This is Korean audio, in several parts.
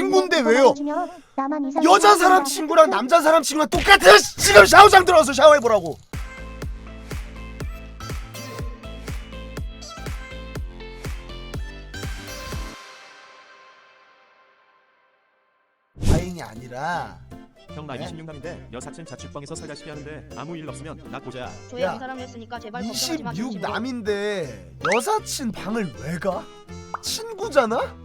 친구인데 왜요? 여자 사람 친구랑 남자 사람 친구랑 똑같아. 지금 샤워장 들어가서 샤워해 보라고. 다행이 아니라 형 나이 네? 26남인데 여사친 자취방에서 살다시피 하는데 아무 일 없으면 나 고자야 조회 야, 한 사람이었으니까 제발 걱정하지 마. 26 남인데 여사친 방을 왜 가? 친구잖아?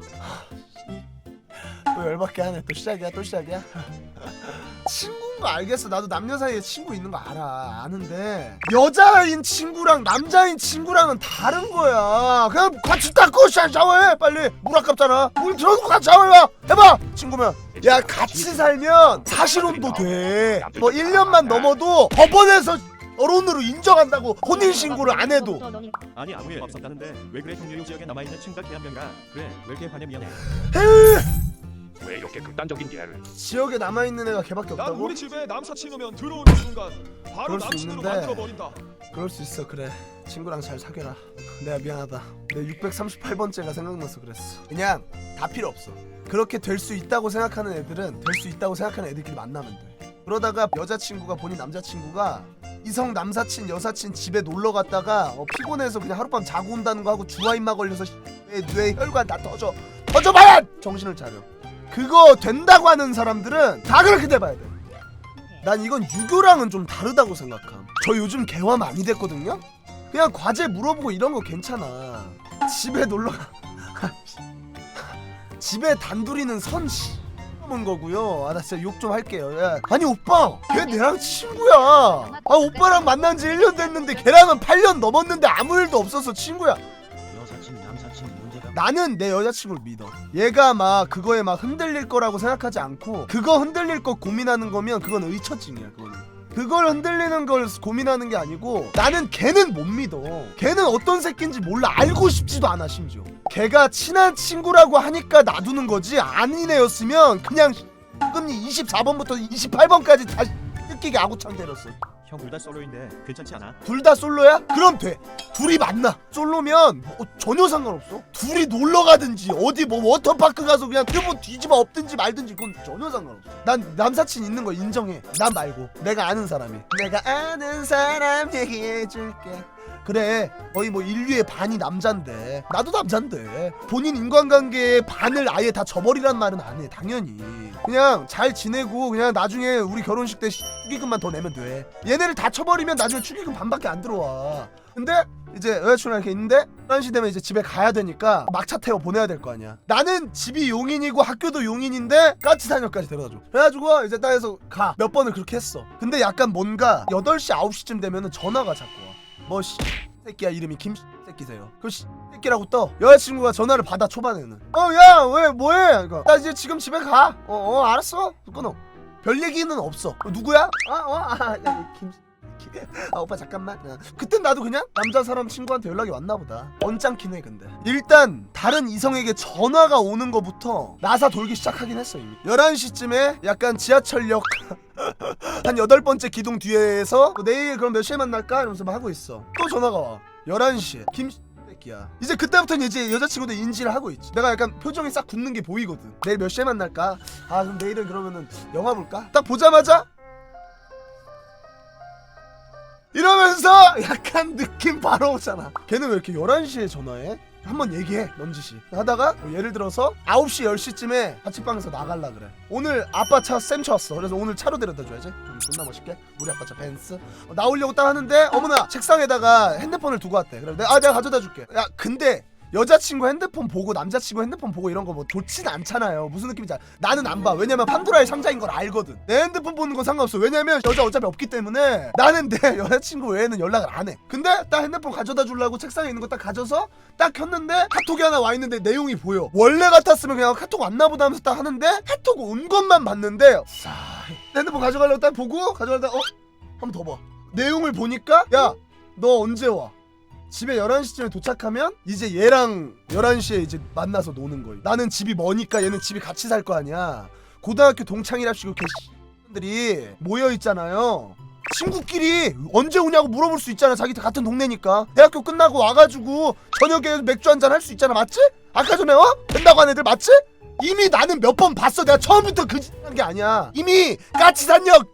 하, 또 열받게 하네. 또 시작이야 또 시작이야? 친구인 거 알겠어. 나도 남녀 사이에 친구 있는 거 알아. 아는데 여자인 친구랑 남자인 친구랑은 다른 거야. 그냥 같이 닦고 샤- 샤워해. 빨리. 물 아깝잖아. 물 들어놓고 같이 샤워해 해봐 친구면. 야 같이 살면 사실혼도 돼 뭐 1년만 넘어도 법원에서 결혼으로 인정한다고 혼인 신고를 안 해도. 아니 아무 일 없었다는데 왜 그래? 동료용 지역에 남아있는 친구가 한 명이가 그래 왜 이렇게 화내? 미안해 왜 이렇게 극단적인 예를? 지역에 남아 있는 애가 걔밖에 난 없다고? 우리 집에 남사친 오면 들어오는 순간 바로 그럴 수 남친으로 있는데. 만들어 버린다. 그럴 수 있어 그래 친구랑 잘 사귀라 내가 미안하다 내 638번째가 생각나서 그랬어 그냥 다 필요 없어 그렇게 될 수 있다고 생각하는 애들은 될 수 있다고 생각하는 애들끼리 만나면 돼 그러다가 여자친구가 본인 남자친구가 이성 남사친 여사친 집에 놀러 갔다가 어, 피곤해서 그냥 하룻밤 자고 온다는 거 하고 주화인마 걸려서 뇌, 뇌 혈관 다 터져 터져봐야 정신을 차려 그거 된다고 하는 사람들은 다 그렇게 돼봐야 돼 난 이건 유교랑은 좀 다르다고 생각함. 저 요즘 개화 많이 됐거든요. 그냥 과제 물어보고 이런 거 괜찮아. 집에 놀러 가. 집에 단둘이는 선 씨. 은 거고요. 아 나 진짜 욕 좀 할게요. 야. 아니 오빠, 걔 내랑 친구야. 아 오빠랑 만난 지 1년 됐는데 걔랑은 8년 넘었는데 아무 일도 없어서 친구야. 여사친 남사친 문제가 나는 내 여자친구를 믿어. 얘가 막 그거에 막 흔들릴 거라고 생각하지 않고 그거 흔들릴 거 고민하는 거면 그건 의처증이야. 그거는. 그걸 흔들리는 걸 고민하는 게 아니고 나는 걔는 못 믿어. 걔는 어떤 새끼인지 몰라. 알고 싶지도 않아 심지어. 걔가 친한 친구라고 하니까 놔두는 거지. 아닌 애였으면 그냥 금리 24번부터 28번까지 다 뜯기게 아구창 때렸어. 형 둘 다 솔로인데 괜찮지 않아? 둘 다 솔로야? 그럼 돼. 둘이 만나. 솔로면 뭐 전혀 상관없어. 둘이 놀러 가든지 어디 뭐 워터파크 가서 그냥 그뭐 뒤집어 엎든지 말든지 그건 전혀 상관없어. 난 남사친 있는 거 인정해. 난 말고 내가 아는 사람이. 내가 아는 사람 얘기해 줄게. 그래 거의 뭐 인류의 반이 남잔데. 나도 남잔데. 본인 인간관계의 반을 아예 다 저버리란 말은 안해 당연히. 그냥 잘 지내고 그냥 나중에 우리 결혼식 때 축의금만 더 내면 돼. 얘네를 다 쳐버리면 나중에 축의금 반밖에 안 들어와. 근데 이제 여자친구랑 이렇게 있는데 11시 되면 이제 집에 가야 되니까 막차 태워 보내야 될 거 아니야. 나는 집이 용인이고 학교도 용인인데 까치산역까지 데려다줘. 그래가지고 이제 딸에서 가. 몇 번을 그렇게 했어. 근데 약간 뭔가 8시 9시쯤 되면은 전화가 자꾸 와 뭐 씨 새끼야 이름이 김 새끼세요. 그 씨 새끼라고 떠. 여자친구가 전화를 받아 초반에는. 어 야 왜 뭐해? 이거 나 이제 지금 집에 가어 어, 알았어? 끊어. 별 얘기는 없어. 어, 누구야? 아어아야 김 아 오빠 잠깐만. 어. 그땐 나도 그냥 남자 사람 친구한테 연락이 왔나 보다. 언짢긴 해 근데. 일단 다른 이성에게 전화가 오는 거부터 나사 돌기 시작하긴 했어 이미. 11시쯤에 약간 지하철역 한 여덟 번째 기둥 뒤에서 뭐 내일 그럼 몇 시에 만날까? 이러면서 막 하고 있어. 또 전화가 와. 11시에. 김 새끼야. 이제 그때부터는 이제 여자친구도 인지를 하고 있지. 내가 약간 표정이 싹 굳는 게 보이거든. 내일 몇 시에 만날까? 아 그럼 내일은 그러면은 영화 볼까? 딱 보자마자 이러면서 약간 느낌 바로 오잖아. 걔는 왜 이렇게 11시에 전화해? 한번 얘기해 넌지시 하다가 뭐 예를 들어서 9시 10시쯤에 자취방에서 나갈라 그래. 오늘 아빠 차 쌤차 왔어. 그래서 오늘 차로 데려다 줘야지. 좀 존나 멋있게. 우리 아빠 차 벤츠. 어, 나오려고 딱 하는데 어머나 책상에다가 핸드폰을 두고 왔대. 그래 내가, 아 내가 가져다 줄게. 야 근데 여자친구 핸드폰 보고 남자친구 핸드폰 보고 이런 거 뭐 좋진 않잖아요. 무슨 느낌인지 알... 나는 안 봐. 왜냐면 판도라의 상자인 걸 알거든. 내 핸드폰 보는 건 상관없어. 왜냐면 여자 어차피 없기 때문에 나는 내 여자친구 외에는 연락을 안 해. 근데 딱 핸드폰 가져다 주려고 책상에 있는 거 딱 가져서 딱 켰는데 카톡이 하나 와 있는데 내용이 보여. 원래 같았으면 그냥 카톡 왔나 보다 하면서 딱 하는데 카톡 온 것만 봤는데 싸. 핸드폰 가져가려고 딱 보고 가져가려다 어? 한 번 더 봐. 내용을 보니까 야 너 언제 와? 집에 11시쯤에 도착하면 이제 얘랑 11시에 이제 만나서 노는 거예요. 나는 집이 머니까 얘는 집이 같이 살 거 아니야. 고등학교 동창이랍시고 개들이 모여 있잖아요. 친구끼리 언제 오냐고 물어볼 수 있잖아. 자기 같은 동네니까. 대학교 끝나고 와가지고 저녁에 맥주 한잔 할 수 있잖아. 맞지? 아까 전에 어? 된다고 한 애들 맞지? 이미 나는 몇 번 봤어 내가 처음부터 그짓한 게 아니야 이미 까치산역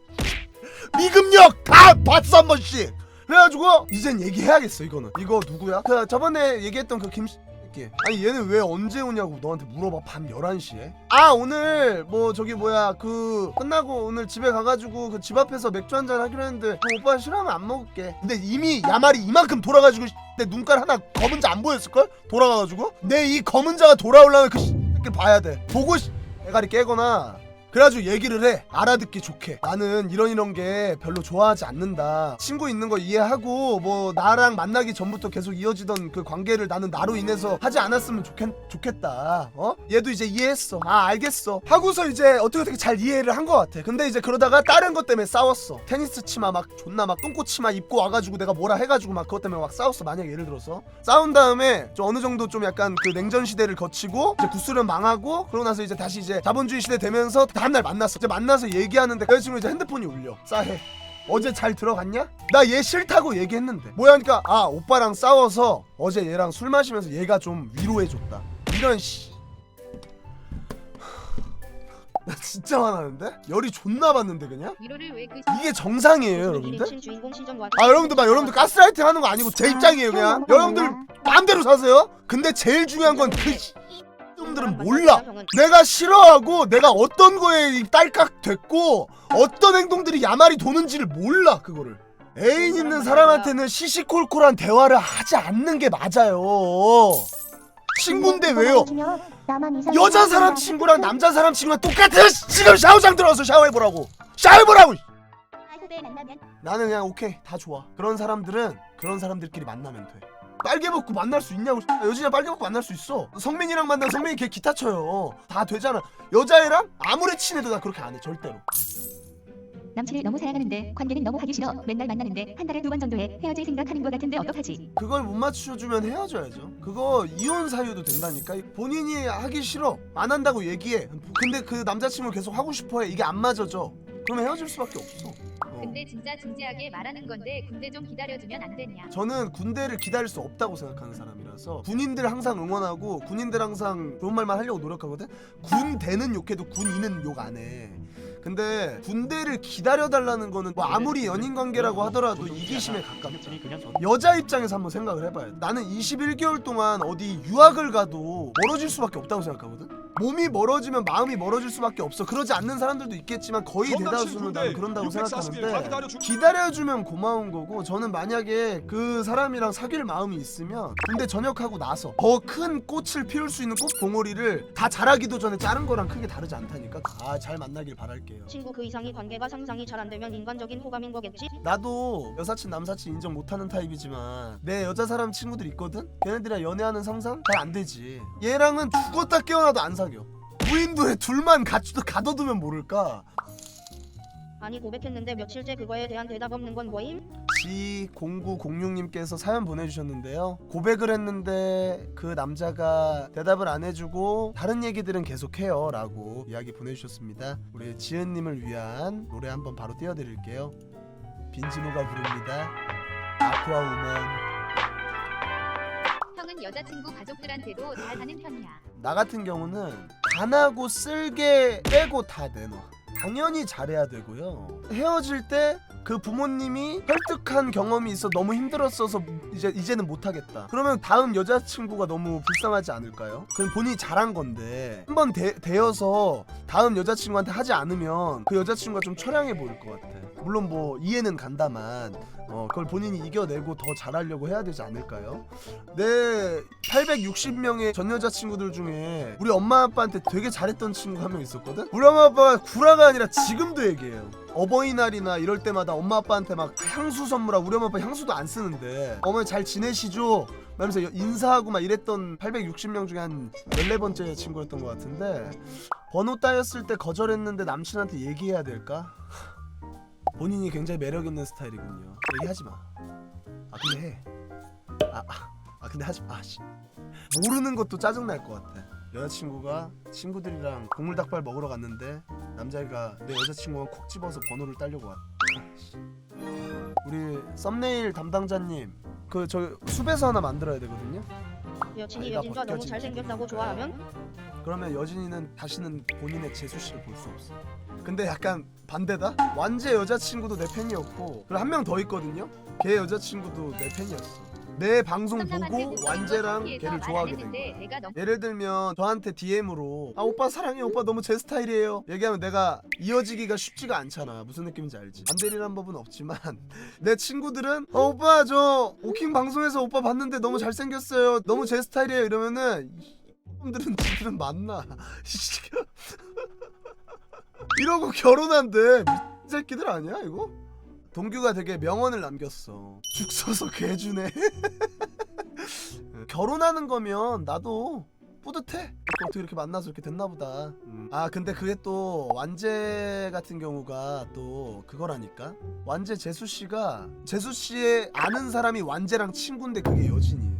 미금역 다 봤어 한 번씩 그래가지고 이젠 얘기해야겠어 이거는. 이거 누구야? 그 저번에 얘기했던 그 새끼 아니 얘는 왜 언제 오냐고 너한테 물어봐 밤 11시에. 아 오늘 뭐 저기 뭐야 그 끝나고 오늘 집에 가가지고 그 집 앞에서 맥주 한잔 하기로 했는데 그 오빠 싫어하면 안 먹을게. 근데 이미 야말이 이만큼 돌아가지고 내 눈깔 하나 검은 자 안 보였을걸? 돌아가가지고? 내 이 검은 자가 돌아오려면 그 새끼를 봐야 돼. 보고 씨- 대가리 깨거나 그래가지고 얘기를 해. 알아듣기 좋게. 나는 이런 이런 게 별로 좋아하지 않는다. 친구 있는 거 이해하고 뭐 나랑 만나기 전부터 계속 이어지던 그 관계를 나는 나로 인해서 하지 않았으면 좋겠, 좋겠 다. 어? 얘도 이제 이해했어. 아 알겠어. 하고서 이제 어떻게 어떻게 잘 이해를 한 것 같아. 근데 이제 그러다가 다른 것 때문에 싸웠어. 테니스 치마 막 존나 막 똥꼬 치마 입고 와가지고 내가 뭐라 해가지고 막 그것 때문에 막 싸웠어 만약에 예를 들어서. 싸운 다음에 좀 어느 정도 좀 약간 그 냉전 시대를 거치고 이제 구수련 망하고 그러고 나서 이제 다시 이제 자본주의 시대 되면서 다음날 만났어. 이제 만나서 얘기하는데 여자친구 이제 핸드폰이 울려. 싸해. 어제 잘 들어갔냐? 나 얘 싫다고 얘기했는데. 뭐야? 하니까 아 오빠랑 싸워서 어제 얘랑 술 마시면서 얘가 좀 위로해줬다. 이런 씨. 나 진짜 화나는데? 열이 존나 받는데 그냥? 왜그 이게 정상이에요 여러분들? 친 주인공 시전과 아 여러분들 막 여러분들 가스라이팅 하는 거 아니고 제 입장이에요 그냥. 여러분들 마음대로 사세요. 근데 제일 중요한 건 그 놈들은 몰라. 내가 싫어하고 내가 어떤 거에 이 딸깍 됐고 어떤 행동들이 야말이 도는지를 몰라 그거를. 애인 있는 사람한테는 시시콜콜한 대화를 하지 않는 게 맞아요. 친구인데 왜요? 여자 사람 친구랑 남자 사람 친구랑 똑같아 지금 샤워장 들어가서 샤워해보라고. 샤워해보라고 나는 그냥 오케이 다 좋아. 그런 사람들은 그런 사람들끼리 만나면 돼 빨개 먹고 만날 수 있냐고 여진이랑 빨개 먹고 만날 수 있어. 성민이랑 만나면 성민이 걔 기타 쳐요. 다 되잖아. 여자애랑 아무리 친해도 나 그렇게 안 해 절대로. 남친을 너무 사랑하는데 관계는 너무 하기 싫어. 맨날 만나는데 한 달에 두 번 정도 해. 헤어질 생각하는 것 같은데 어떡하지? 그걸 못 맞춰주면 헤어져야죠. 그거 이혼 사유도 된다니까? 본인이 하기 싫어. 안 한다고 얘기해. 근데 그 남자친구 계속 하고 싶어해. 이게 안 맞아져. 그러면 헤어질 수밖에 없어 어. 근데 진짜 진지하게 말하는 건데 군대 좀 기다려주면 안 되냐? 저는 군대를 기다릴 수 없다고 생각하는 사람이라서 군인들 항상 응원하고 군인들 항상 좋은 말만 하려고 노력하거든? 군대는 욕해도 군인은 욕 안 해. 근데 군대를 기다려달라는 거는 뭐 아무리 연인 관계라고 하더라도 이기심에 가깝다. 여자 입장에서 한번 생각을 해봐요. 나는 21개월 동안 어디 유학을 가도 멀어질 수밖에 없다고 생각하거든 몸이 멀어지면 마음이 멀어질 수밖에 없어. 그러지 않는 사람들도 있겠지만 거의 대다수는 나는 그런다고 생각하는데 기다려주면 고마운 거고 저는 만약에 그 사람이랑 사귈 마음이 있으면 군대 전역하고 나서 더 큰 꽃을 피울 수 있는 꽃 봉오리를 다 자라기도 전에 자른 거랑 크게 다르지 않다니까. 아 잘 만나길 바랄게요. 친구 그 이상의 관계가 상상이 잘 안 되면 인간적인 호감인 거겠지? 나도 여사친 남사친 인정 못하는 타입이지만 내 여자 사람 친구들 있거든? 걔네들이랑 연애하는 상상 잘 안 되지. 얘랑은 죽었다 깨어나도 안 사겨 무인도에 둘만 가도 가둬두면 모를까 아니 고백했는데 며칠째 그거에 대한 대답 없는 건 뭐임? G0906님께서 사연 보내주셨는데요. 고백을 했는데 그 남자가 대답을 안 해주고 다른 얘기들은 계속해요 라고 이야기 보내주셨습니다. 우리 지은님을 위한 노래 한번 바로 띄워드릴게요. 빈지노가 부릅니다. 아쿠아우먼 형은 여자친구 가족들한테도 잘하는 편이야. 나 같은 경우는 단하고 쓸게 빼고 다 내놔. 당연히 잘해야 되고요. 헤어질 때 그 부모님이 설득한 경험이 있어 너무 힘들었어서 이제 이제는 못 하겠다. 그러면 다음 여자친구가 너무 불쌍하지 않을까요? 그건 본인이 잘한 건데 한번 되어서 다음 여자친구한테 하지 않으면 그 여자친구가 좀 처량해 보일 것 같아. 물론 뭐 이해는 간다만 어 그걸 본인이 이겨내고 더 잘하려고 해야 되지 않을까요? 내 860명의 전 여자친구들 중에 우리 엄마 아빠한테 되게 잘했던 친구 한 명 있었거든? 우리 엄마 아빠가 구라가 아니라 지금도 얘기해요 어버이날이나 이럴 때마다 엄마 아빠한테 막 향수 선물하고 우리 엄마 아빠 향수도 안 쓰는데 어머니 잘 지내시죠? 하면서 인사하고 막 이랬던 860명 중에 한 14번째 친구였던 것 같은데 번호 따였을 때 거절했는데 남친한테 얘기해야 될까? 본인이 굉장히 매력 있는 스타일이군요 얘기하지 마. 아 근데 해. 아, 아, 아 근데 하지 마. 씨. 모르는 것도 짜증 날 것 같아. 여자친구가 친구들이랑 국물 닭발 먹으러 갔는데 남자애가 내 여자친구가 콕 집어서 번호를 따려고 왔다. 우리 썸네일 담당자님 그저 숲에서 하나 만들어야 되거든요. 여친이 아이가 여진과 너무 벗겨진 잘생겼다고? 좋아하면? 그러면 여진이는 다시는 본인의 재수 씨를 볼 수 없어. 근데 약간 반대다. 완재 여자친구도 내 팬이었고 그리고 한 명 더 있거든요. 걔 여자친구도 내 팬이었어. 내 방송 보고 완재랑 걔를 좋아하게 된 거야. 예를 들면 저한테 DM으로 아 오빠 사랑해. 오빠 너무 제 스타일이에요. 얘기하면 내가 이어지기가 쉽지가 않잖아. 무슨 느낌인지 알지? 안 되리란 법은 없지만 내 친구들은 어 오빠 저 오킹 방송에서 오빠 봤는데 너무 잘생겼어요. 너무 제 스타일이에요. 이러면은 이분들은 지들은 맞나. 이러고 결혼한대 새끼들 아니야 이거? 동규가 되게 명언을 남겼어 죽 서서 개주네 결혼하는 거면 나도 뿌듯해. 어떻게 이렇게 만나서 이렇게 됐나 보다. 음. 아 근데 그게 또 완재 같은 경우가 또 그거라니까. 완재 재수 씨가 재수 씨의 아는 사람이 완재랑 친구인데 그게 여진이에요.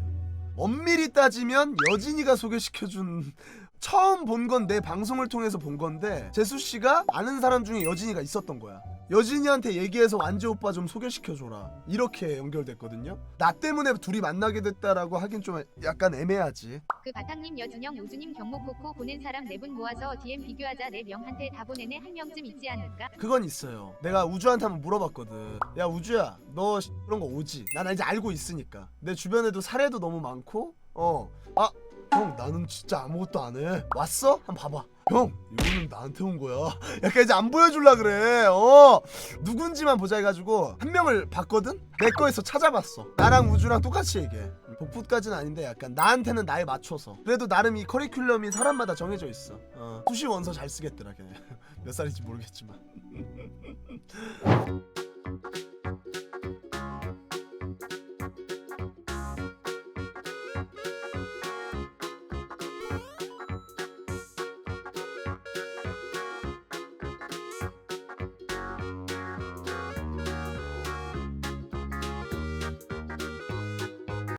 엄밀히 따지면 여진이가 소개시켜준 처음 본 건 내 방송을 통해서 본 건데 재수 씨가 아는 사람 중에 여진이가 있었던 거야. 여진이한테 얘기해서 완재 오빠 좀 소개시켜줘라 이렇게 연결됐거든요. 나 때문에 둘이 만나게 됐다라고 하긴 좀 약간 애매하지. 그 바탕님 여준영 우주님 경목 코코 보낸 사람 네 분 모아서 DM 비교하자 네 명한테 다 보내네 한 명쯤 있지 않을까? 그건 있어요. 내가 우주한테 한번 물어봤거든. 야 우주야, 너 그런 거 오지? 난 이제 알고 있으니까. 내 주변에도 사례도 너무 많고, 어, 아, 형 나는 진짜 아무것도 안 해. 왔어? 한번 봐봐. 형, 이거는 나한테 온 거야. 약간 이제 안 보여줄라 그래. 어, 누군지만 보자 해가지고 한 명을 봤거든. 내 거에서 찾아봤어. 나랑 우주랑 똑같이 얘기해. 복붙까지는 아닌데 약간 나한테는 나에 맞춰서. 그래도 나름 이 커리큘럼이 사람마다 정해져 있어. 어, 수시 원서 잘 쓰겠더라 걔. 몇 살인지 모르겠지만.